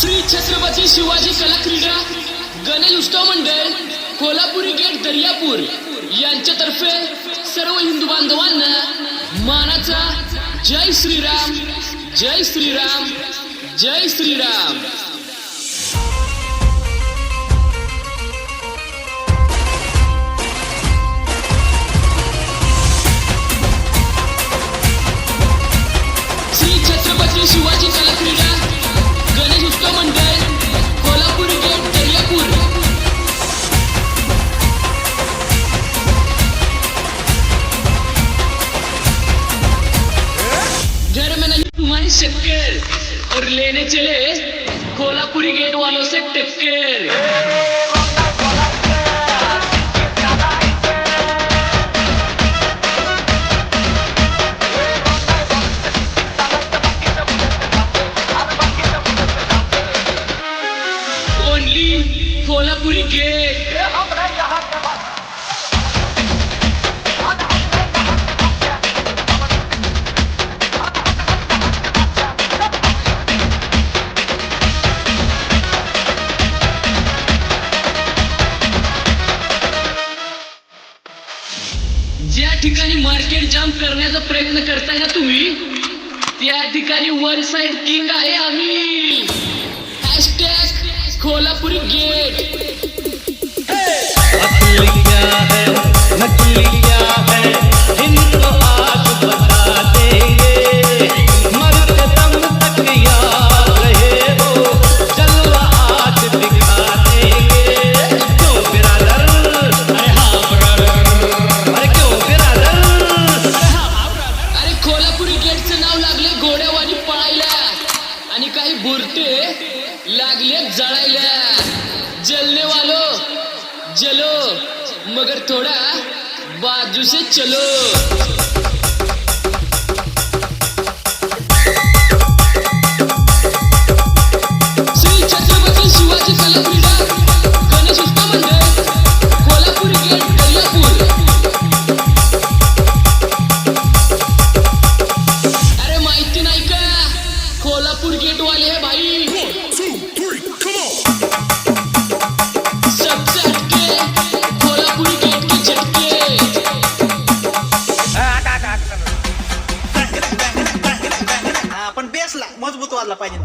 श्री छत्रपती शिवाजी कला क्रीडा गणेशोत्सव मंडळ कोल्हापुरी गेट दर्यापूर यांच्यातर्फे सर्व हिंदू बांधवांना मानाचा जय श्रीराम जय श्रीराम जय श्रीराम. ठिकाणी मार्केट जाम करण्याचा प्रयत्न करताय ना तुम्ही? त्या ठिकाणी वर साइड किंग आहे आम्ही. कोल्हापुरी गेट है, है, हिंदू बुरते लागले जळायला. जलने वालो जलो मगर थोडा बाजू से चलो शिवाजी कला मजबूत वाजला पाहिजे.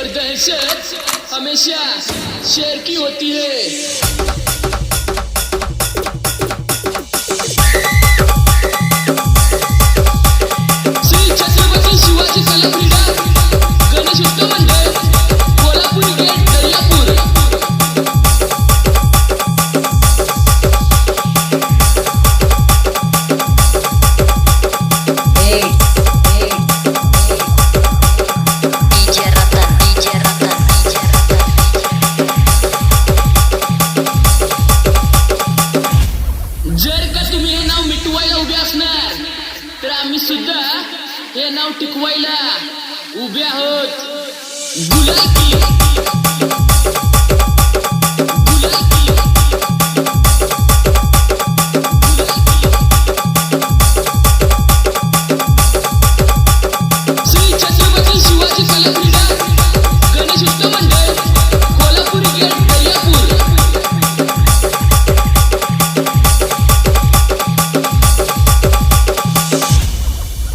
पर दहशत हमेशा शेर की होती है शिवाजी टिकवायला. उभे आहोत. गुलाबी.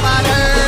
शिवरायांच्या बुद्धियुक्तीचा लागला पार